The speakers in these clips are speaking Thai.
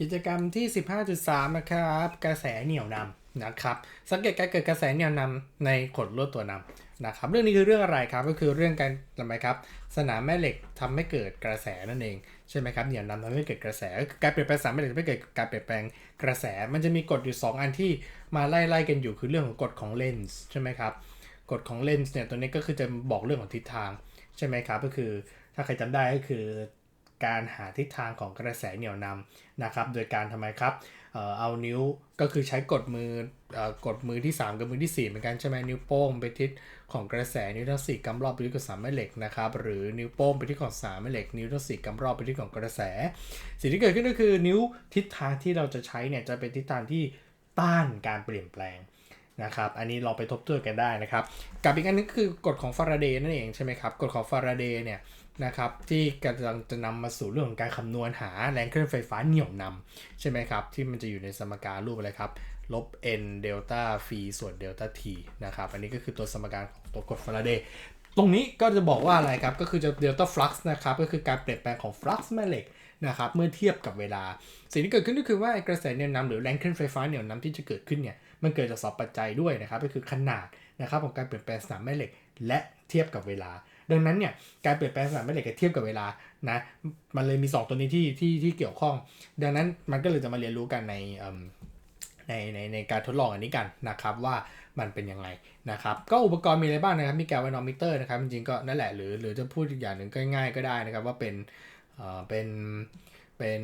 กิจกรรมที่ 15.3 นะครับ กระแสเหนี่ยวนำนะครับ สังเกตการเกิดกระแสเหนี่ยวนำในขดลวดตัวนำนะครับ เรื่องนี้คือเรื่องอะไรครับ ก็คือเรื่องการทำไมครับ สนามแม่เหล็กทำให้เกิดกระแสนั่นเองใช่ไหมครับ เหนี่ยวนำทำให้เกิดกระแส การเปลี่ยนแปลงสนามแม่เหล็กทำให้เกิดการเปลี่ยนแปลงกระแส มันจะมีกฎอยู่ 2 อันที่มาไล่ๆกันอยู่คือเรื่องของกฎของเลนส์ใช่ไหมครับ กฎของเลนส์เนี่ยตัวนี้ก็คือจะบอกเรื่องของทิศทางใช่ไหมครับ ก็คือถ้าใครจำได้ก็คือ การหาทิศทางของกระแสเหนี่ยวนำนะครับ โดยการทำไมครับเออเอานิ้วก็คือใช้กดมือเออกดมือที่ 3 กับมือที่ 4 เหมือนกันใช่ไหมนิ้วโป้งไปทิศของกระแสนิ้วทั้งสี่กำรอบไปที่ของสามแม่เหล็กนะครับหรือนิ้วโป้งไปที่ของสามแม่เหล็ก นิ้วทั้งสี่กำรอบไปที่ของกระแส สิ่งที่เกิดขึ้นก็คือนิ้วทิศทางที่เราจะใช้เนี่ยจะเป็นทิศทางที่ต้านการเปลี่ยนแปลงนะครับ อันนี้เราไปทบทวนกันได้นะครับ กับอีกอันนึงคือกฎของฟาราเดย์นั่นเองใช่ไหมครับ กฎของฟาราเดย์เนี่ย นะครับที่กำลังจะนำมาสู่เรื่องของการคำนวณหาแรงเคลื่อนไฟฟ้าเหนี่ยวนำใช่ไหมครับที่มันจะอยู่ในสมการรูปอะไรครับลบ n เดลต้าฟส่วนเดลต้า t นะครับอันนี้ก็คือตัวสมการของตัวกฎฟาราเดย์ตรงนี้ก็จะบอกว่าอะไรครับ ก็คือจะเดลต้าฟลักซ์นะครับก็คือการเปลี่ยนแปลงของฟลักซ์แม่เหล็กนะครับเมื่อเทียบกับเวลา สิ่งที่เกิดขึ้นก็คือว่ากระแสเหนี่ยวนำหรือแรงเคลื่อนไฟฟ้าเหนี่ยวนำที่จะเกิดขึ้นเนี่ยมันเกิดจากสองปัจจัยด้วยนะครับก็คือขนาดนะครับของการเปลี่ยนแปลงสนามแม่เหล็ก และเทียบกับเวลา ดังนั้นเนี่ยการเปลี่ยนแปลงสนามแม่เหล็กเทียบกับเวลานะมันเลยมี 2 ตัวนี้ที่ที่ที่เกี่ยวข้อง ดังนั้นมันก็เลยจะมาเรียนรู้กันในในในในการทดลองอันนี้กันนะครับว่ามันเป็นยังไงนะครับก็อุปกรณ์มีอะไรบ้างนะครับมีแกลวานอมิเตอร์นะครับจริงๆก็นั่นแหละหรือหรือจะพูดอีกอย่างหนึ่งก็ง่ายๆก็ได้นะครับว่าเป็นเอ่อเป็นเป็น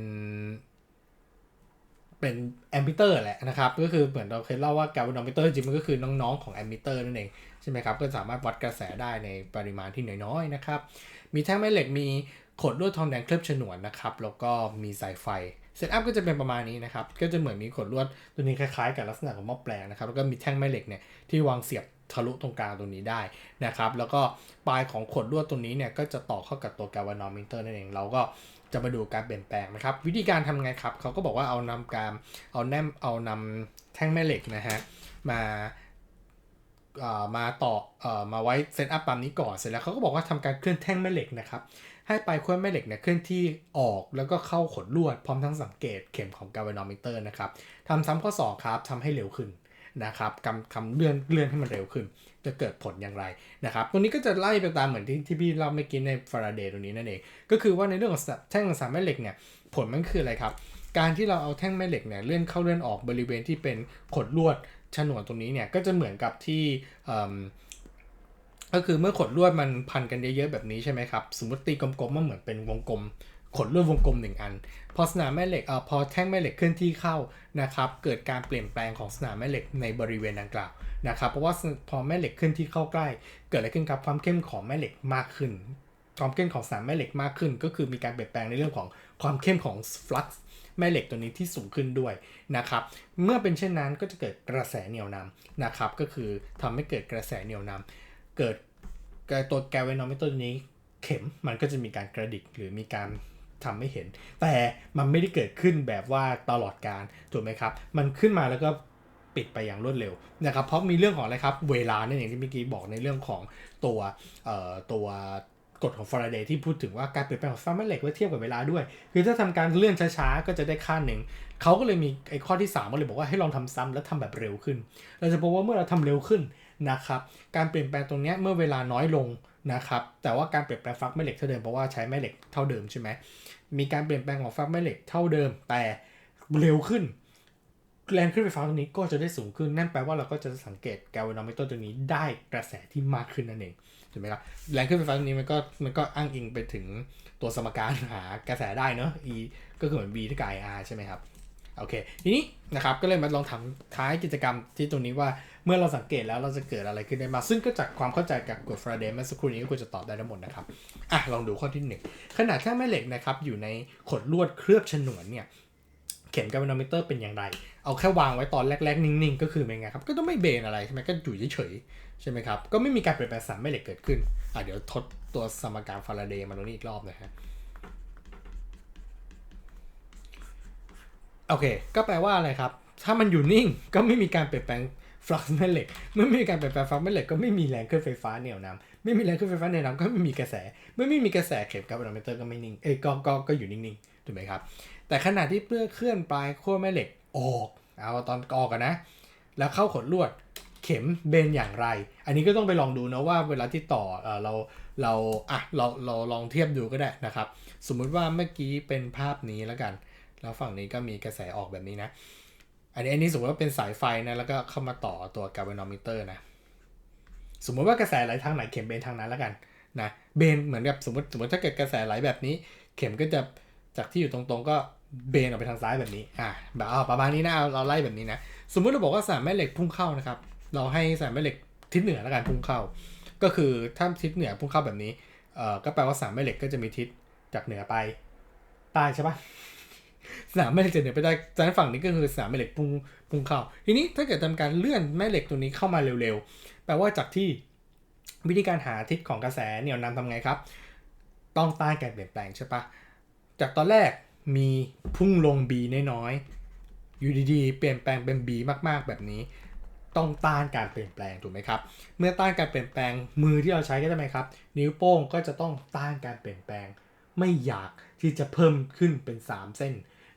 เป็นแอมมิเตอร์แหละนะครับก็คือเหมือนเราเคยเล่าว่าแกลวานอมิเตอร์จริงมันก็คือน้องๆของแอมมิเตอร์นั่นเองใช่ไหมครับก็สามารถวัดกระแสได้ในปริมาณที่น้อยๆนะครับมีแท่งแม่เหล็กมีขดลวดทองแดงเคลือบฉนวนนะครับแล้วก็มีสายไฟเซตอัพก็จะเป็นประมาณนี้นะครับ ก็จะเหมือนมีขดลวดตัวนี้คล้ายๆ กับลักษณะของหม้อแปลงนะครับ แล้วก็มีแท่งแม่เหล็กเนี่ยที่วางเสียบทะลุตรงกลางตรงนี้ได้นะครับ แล้วก็ปลายของขดลวดตรงนี้เนี่ยก็จะต่อเข้ากับตัวแกลวานอมิเตอร์นั่นเอง เราก็ จะมาดูการเปลี่ยนแปลงนะครับ วิธีการทำไงครับเขาก็บอกว่าเอานำการเอาแนมเอานำแท่งแม่เหล็กนะฮะมาเอ่อมาต่อเอ่อมาไว้เซตอัพตามนี้ก่อนเสร็จแล้วเขาก็บอกว่าทำการเคลื่อนแท่งแม่เหล็กนะครับให้ปลายขั้วแม่เหล็กเนี่ยเคลื่อนที่ออกแล้วก็เข้าขดลวดพร้อมทั้งสังเกตเข็มของกา v านอมิเตอร์นะครับทำซ้ำข้อสองครับทำให้เร็วขึ้น นะครับคำคำเลื่อนเลื่อนให้มันเร็วขึ้น จะเกิดผลอย่างไรนะครับตัวนี้ก็จะไล่ไปตามเหมือนที่ที่พี่เล่าเมื่อกี้ในฟาราเดย์ตรงนี้นั่นเอง ก็คือว่าในเรื่องของแท่งสามแม่เหล็กเนี่ยผลมันคืออะไรครับ การที่เราเอาแท่งแม่เหล็กเนี่ยเลื่อนเข้าเลื่อนออกบริเวณที่เป็นขดลวดฉนวนตรงนี้เนี่ยก็จะเหมือนกับที่ก็คือเมื่อขดลวดมันพันกันเยอะๆแบบนี้ใช่ไหมครับ สมมติตีกลมๆมันเหมือนเป็นวงกลม ขดลวดวงกลมหนึ่งอัน อสนามแม่เหล็กอพอแท่งแม่เหล็กเคลื่อนที่เข้านะครับเกิดการเปลี่ยนแปลงของสนามแม่เหล็กในบริเวณดังกล่าวนะครับเพราะว่าพอแม่เหล็กเคลื่อนที่เข้าใกล้ เกิดอะไรขึ้นครับความเข้มของแม่เหล็กมากขึ้น ความเข้มของสนามแม่เหล็กมากขึ้น ก็คือมีการเปลี่ยนแปลงในเรื่องของความเข้มของฟลักซ์แม่เหล็กตัวนี้ที่สูงขึ้นด้วยนะครับเมื่อเป็นเช่นนั้นก็จะเกิดกระแสเหนี่ยวนำนะครับก็คือทำให้เกิดกระแสเหนี่ยวนำเกิดตัวแกลวนอมิเตอร์นี้เข็มมันก็จะมีการกระดิกหรือมีการ ทำให้เห็น แต่มันไม่ได้เกิดขึ้นแบบว่าตลอดการถูกไหมครับ มันขึ้นมาแล้วก็ปิดไปอย่างรวดเร็วนะครับ เพราะมีเรื่องของอะไรครับ เวลาเนั่นเองที่เมื่อกี้บอกในเรื่องของตัวเอ่อตัวกฎของฟาราเดย์ที่พูดถึงว่าการเปลี่ยนแปลงของฟ้าแม่เหล็กไว้เทียบกับเวลาด้วย คือถ้าทำการเลื่อนช้าๆ ก็จะได้ค่าหนึ่ง เขาก็เลยมีไอ้ข้อที่ 3 ก็เลยบอกว่าให้ลองทำซ้ำแล้วทำแบบเร็วขึ้น เราจะพบว่าเมื่อเราทำเร็วขึ้นนะครับ การเปลี่ยนแปลงตรงเนี้ยเมื่อเวลาน้อยลง นะครับแต่ว่าการเปลี่ยนแปลงฟักแม่เหล็กเท่าเดิมเพราะว่าใช้แม่เหล็กเท่าเดิมใช่ไหมมีการเปลี่ยนแปลงของฟักแม่เหล็กเท่าเดิม แต่เร็วขึ้นแรงขึ้นไฟฟ้าตรงนี้ก็จะได้สูงขึ้นนั่นแปลว่าเราก็จะสังเกตแกลวานอมิเตอร์ตัวนี้ได้กระแสที่มากขึ้นนั่นเองถูกไหมครับแรงขึ้นไฟฟ้าตรงนี้มันก็มันก็อ้างอิงไปถึงตัวสมการหากระแสได้เนอะ E ก็คือเหมือน V ที่กับ IR ใช่ไหมครับ โอเค ทีนี้นะครับก็เลยมาลองทำท้ายกิจกรรมที่ตรงนี้ว่าเมื่อเราสังเกตแล้วเราจะเกิดอะไรขึ้นได้มางซึ่งก็จากความเข้าใจกับกฎฟาราเดย์เมื่อสักครู่นี้ก็ควรจะตอบได้ทั้งหมดนะครับอะลองดูข้อที่หนึ่งขนาดแท่งแม่เหล็กนะครับอยู่ในขดลวดเคลือบฉนวนเนี่ยเข็มกาลวานอมิเตอร์เป็นอย่างไร เอาแค่วางไว้ตอนแรกๆ นิ่งๆ ก็คือเป็นไงครับ ก็ต้องไม่เบนอะไรใช่ไหมก็อยู่เฉยๆ ใช่ไหมครับ ก็ไม่มีการเปลี่ยนแปลงสารแม่เหล็กเกิดขึ้น อะเดี๋ยวทดตัวสมการฟาราเดย์มาตรงนี้อีกรอบนะฮะ โอเค ก็แปลว่าอะไรครับ ถ้ามันอยู่นิ่งก็ไม่มีการเปลี่ยนแปลงฟลักซ์แม่เหล็ก เมื่อไม่มีการเปลี่ยนแปลงฟลักซ์แม่เหล็กก็ไม่มีแรงเคลื่อนไฟฟ้าเหนี่ยวนำไม่มีแรงเคลื่อนไฟฟ้าเหนี่ยวนำก็ไม่มีกระแส เมื่อไม่มีกระแสเข็มกาลวานอมิเตอร์ก็ไม่นิ่ง เอ้ยก็ก็ก็อยู่นิ่งๆ ถูกไหมครับ แต่ขณะที่เพื่อเคลื่อนปลายขั้วแม่เหล็กออก เอาตอนออกกันนะ แล้วเข้าขดลวดเข็มเบนอย่างไร อันนี้ก็ต้องไปลองดูนะว่าเวลาที่ต่อเออเราเราอะเราเราลองเทียบดูก็ได้นะครับ สมมุติว่าเมื่อกี้เป็นภาพนี้แล้วกัน แล้วฝั่งนี้ก็มีกระแสออกแบบนี้นะ อันนี้อันนี้สมมติว่าเป็นสายไฟนะ แล้วก็เข้ามาต่อตัวกา v านอมิเตอร์นะ สมมติว่ากระแสไหลทางไหนเข็มเบนทางนั้นแล้วกันนะ เบนเหมือนกับสมมติสมมติถ้าเกิดกระแสไหลแบบนี้ เข็มก็จะจากที่อยู่ตรงๆก็เบนออกไปทางซ้ายแบบนี้ อะแบบเอาประมาณนี้นะเอาเราไล่แบบนี้นะ สมมุติเราบอกว่าสามแม่เหล็กพุ่งเข้านะครับ เราให้สามแม่เหล็กทิศเหนือแล้วกันพุ่งเข้า ก็คือถ้าทิศเหนือพุ่งเข้าแบบนี้ เอ่อ ก็แปลว่าสามแม่เหล็กก็จะมีทิศจากเหนือไปใต้ใช่ปะ สนามแม่เหล็กจะเหนือไปได้จากนั้นฝั่งนี้ก็คือสนามแม่เหล็กพุ่งพุงเข้า ทีนี้ถ้าเกิดทำการเลื่อนแม่เหล็กตัวนี้เข้ามาเร็วๆ แปลว่าจากที่วิธีการหาทิศของกระแสเหนี่ยวนำทำไงครับ ต้องต้านการเปลี่ยนแปลงใช่ปะจากตอนแรกมีพุ่งลง B น้อยๆอยู่ดีๆเปลี่ยนแปลงเป็น B มากๆ แบบนี้ต้องต้านการเปลี่ยนแปลงถูกไหมครับ เมื่อต้านการเปลี่ยนแปลงมือที่เราใช้ก็จะไหมครับ นิ้วโป้งก็จะต้องต้านการเปลี่ยนแปลง ไม่อยากที่จะเพิ่มขึ้นเป็น 3 เส้น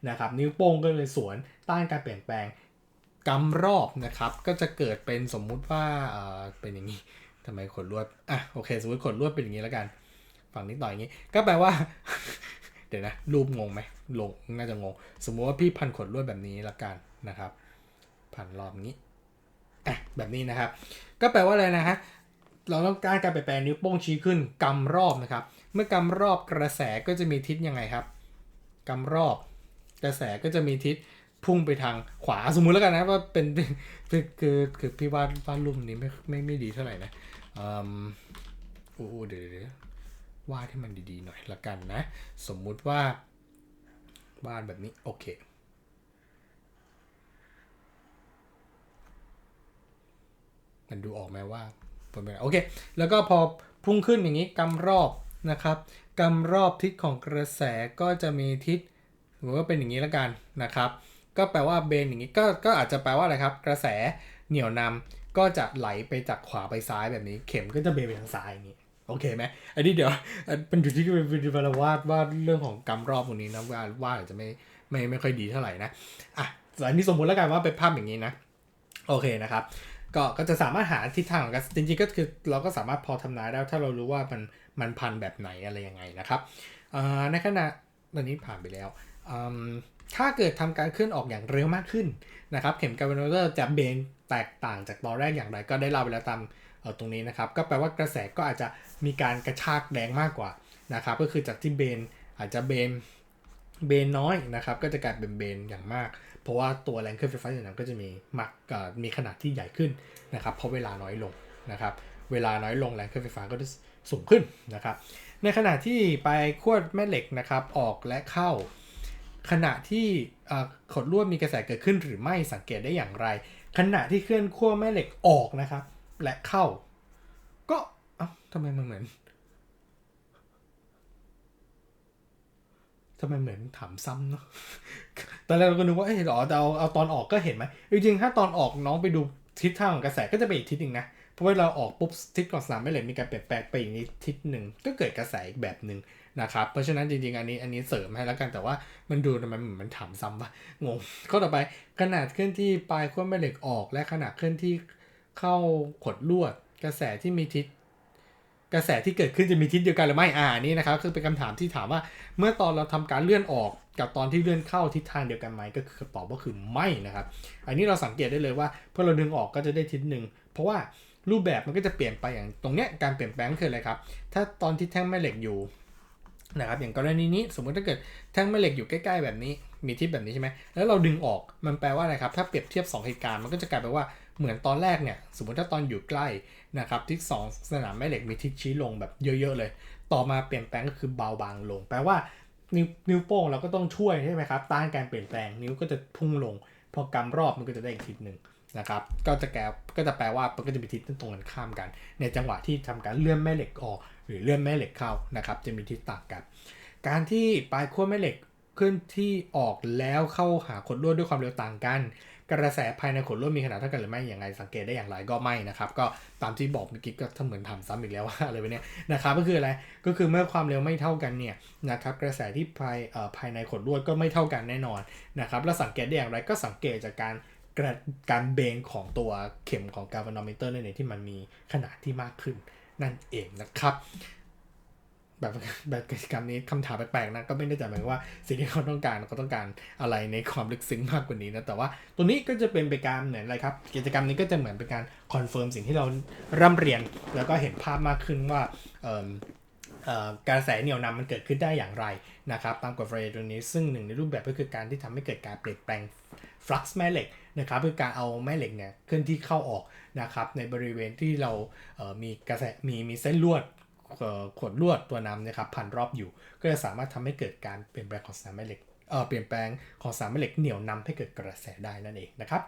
นะครับนิ้วโป้งก็เลยสวนต้านการเปลี่ยนแปลงกำรอบนะครับ ก็จะเกิดเป็นสมมุติว่าเออเป็นอย่างนี้ทำไมขดลวดอะโอเคสมมติขดลวดเป็นอย่างนี้แล้วกัน ฝั่งนี้ต่ออย่างนี้ ก็แปลว่า เดี๋ยวนะรูปงงไหมลงน่าจะงง สมมุติว่าพี่พันขดลวดแบบนี้ละกันนะครับ พันรอบนี้อะแบบนี้นะครับ ก็แปลว่าอะไรนะฮะเราต้องการการเปลี่ยนแปลงนิ้วโป้งชี้ขึ้นกำรอบนะครับ เมื่อกำรอบกระแสก็จะมีทิศยังไงครับกำรอบ กระแสก็จะมีทิศพุ่งไปทางขวาสมมุติแล้วกันนะว่าเป็นคือคือพี่วาดวาดรูปนี้ไม่ไม่ไม่ดีเท่าไหร่นะอืมโอ้เดี๋ยวเดี๋ยววาดให้มันดีๆหน่อยละกันนะ สมมุติว่าวาดแบบนี้โอเคมันดูออกไหมว่าเป็นไงโอเค แล้วก็พอพุ่งขึ้นอย่างนี้กำรอบนะครับกำรอบทิศของกระแสก็จะมีทิศ มมติว่าเป็นอย่างนี้แล้วกันนะครับ ก็แปลว่าเบนอย่างนี้ก็ก็อาจจะแปลว่าอะไรครับ กระแสเหนี่ยวนำก็จะไหลไปจากขวาไปซ้ายแบบนี้ เข็มก็จะเบนไปทางซ้ายอย่างนี้โอเคไหมอันนี้เดี๋ยวอันเป็นอยู่ที่เวลาวาดวาดเรื่องของกำรมรอบตรงนี้นะวาดวาดอาจจะไม่ไม่ไม่ค่อยดีเท่าไหร่นะอะอันนี้สมมติแล้วกันว่าเป็นภาพอย่างนี้นะโอเคนะครับก็ก็จะสามารถหาทิศทางของกระแสจริงๆก็คือเราก็สามารถพอทำนายได้ถ้าเรารู้ว่ามันมันพันแบบไหนอะไรยังไงนะครับอ่าในขณะตอนนี้ผ่านไปแล้ว ถ้าเกิดทำการเคลื่อนออกอย่างเร็วมากขึ้นนะครับเข็มกา v านเตอร์จะเบนแตกต่างจากตอนแรกอย่างไรก็ได้เล่าไปแล้วตามตรงนี้นะครับ ก็แปลว่ากระแสก็อาจจะมีการกระชากแรงมากกว่านะครับก็คือจากที่เบนอาจจะเบนเบนน้อยนะครับก็จะกลายเป็นเบนอย่างมาก เพราะว่าตัวแรงเคลื่อนไฟฟ้าอย่างนั้นก็จะมีมักมีขนาดที่ใหญ่ขึ้นนะครับเพราะเวลาน้อยลงนะครับเวลาน้อยลงแรงเคลื่อนไฟฟ้าก็จะสูงขึ้นนะครับในขณะที่ไปขั้วแม่เหล็กนะครับออกและเข้า ขณะที่ขดลวดมีกระแสเกิดขึ้นหรือไม่สังเกตได้อย่างไร ขณะที่เคลื่อนขั้วแม่เหล็กออกนะครับ และเข้า ก็เอ้าทำไมมันเหมือนทำไมเหมือนถามซ้ำเนาะตอนแรกเราก็นึกว่า เอ้ยอ๋อแต่เอาเอาตอนออกก็เห็นไหม จริงๆ ถ้าตอนออกน้องไปดูทิศทางของกระแสก็จะเป็นอีกทิศหนึ่งนะ เพราะว่าเราออกปุ๊บทิศก่อนสนามแม่เหล็กมีการเปลี่ยนแปลงไปอีกนิดทิศหนึ่งก็เกิดกระแสอีกแบบหนึ่ง นะครับ เพราะฉะนั้นจริงๆ อันนี้อันนี้เสริมให้แล้วกันแต่ว่ามันดูทำไมเหมือนมันถามซ้ำวะงงข้อต่อไปขนาดเคลื่อนที่ปลายขั้วแม่เหล็กออก และขนาดเคลื่อนที่เข้าขดลวด กระแสที่มีทิศกระแสที่เกิดขึ้นจะมีทิศเดียวกันหรือไม่อ่านี่นะครับคือเป็นคำถามที่ถามว่า เมื่อตอนเราทำการเลื่อนออกกับตอนที่เลื่อนเข้าทิศทางเดียวกันไหมก็คือตอบว่าคือไม่นะครับ อันนี้เราสังเกตได้เลยว่าเพื่อเราดึงออกก็จะได้ทิศหนึ่งเพราะว่ารูปแบบมันก็จะเปลี่ยนไปอย่างตรงเนี้ยการเปลี่ยนแปลงคืออะไรครับ ถ้าตอนที่แท่งแม่เหล็กอยู่ นะครับอย่างกรณีนี้สมมติถ้าเกิดแท่งแม่เหล็กอยู่ใกล้ๆแบบนี้ มีทิศแบบนี้ใช่ไหมแล้วเราดึงออกมันแปลว่าอะไรครับถ้าเปรียบเทียบ 2 เหตุการณ์มันก็จะกลายเป็นว่าเหมือนตอนแรกเนี่ยสมมติถ้าตอนอยู่ใกล้นะครับทิศสองสนามแม่เหล็กมีทิศชี้ลงแบบเยอะ ๆ เลย ต่อมาเปลี่ยนแปลงก็คือเบาบางลง แปลว่านิ้วนิ้วโป้งเราก็ต้องช่วยใช่ไหมครับต้านการเปลี่ยนแปลงนิ้วก็จะพุ่งลง พอกำรอบมันก็จะได้อีกทิศหนึ่งนะครับก็จะแกก็จะแปลว่ามันก็จะมีทิศตรงกันข้ามกัน ในจังหวะที่ทำการเลื่อนแม่เหล็กออก หรือเลื่อนแม่เหล็กเข้านะครับจะมีทิศต่างกัน การที่ปลายขั้วแม่เหล็กเคลื่อนที่ออกแล้วเข้าหาขดลวดด้วยความเร็วต่างกัน กระแสภายในขดลวดมีขนาดเท่ากันหรือไม่อย่างไรสังเกตได้อย่างไรก็ไม่นะครับ ก็ตามที่บอกเมื่อกี้ก็ถ้าเหมือนถามซ้ำอีกแล้วว่าอะไรวะเนี่ยนะครับก็คืออะไรก็คือเมื่อความเร็วไม่เท่ากันเนี่ยนะครับกระแสที่ภายเอ่อภายในขดลวดก็ไม่เท่ากันแน่นอนนะครับแล้วสังเกตได้อย่างไรก็สังเกตจากการการเบนของตัวเข็มของกา v านอมิเตอร์นั่นเองที่มันมีขนาดที่มากขึ้น นั่นเองนะครับ แบบแบบกิจกรรมนี้คำถามแปลกๆนะก็ไม่ได้จะหมายว่าสิ่งที่เขาต้องการเขาต้องการอะไรในความลึกซึ้งมากกว่านี้นะแต่ว่าตัวนี้ก็จะเป็นไปการเหมือนอะไรครับกิจกรรมนี้ก็จะเหมือนเป็นการคอนเฟิร์มสิ่งที่เราร่ำเรียนแล้วก็เห็นภาพมากขึ้นว่าเออ กระแสเหนี่ยวนำมันเกิดขึ้นได้อย่างไรนะครับตามกฎฟาเรตัวนี้ซึ่งหนึ่งในรูปแบบก็คือการที่ทำให้เกิดการเปลี่ยนแปลงฟลักซ์แม่เหล็กนะครับคือการเอาแม่เหล็กเนี่ยเคลื่อนที่เข้าออกนะครับในบริเวณที่เรามีกระแสมีมีเส้นลวดขดลวดตัวนำนะครับพันรอบอยู่ ก็จะสามารถทำให้เกิดการเปลี่ยนแปลงของสนามแม่เหล็กเปลี่ยนแปลงของสนามแม่เหล็กเหนี่ยวนำให้เกิดกระแสได้นั่นเองนะครับ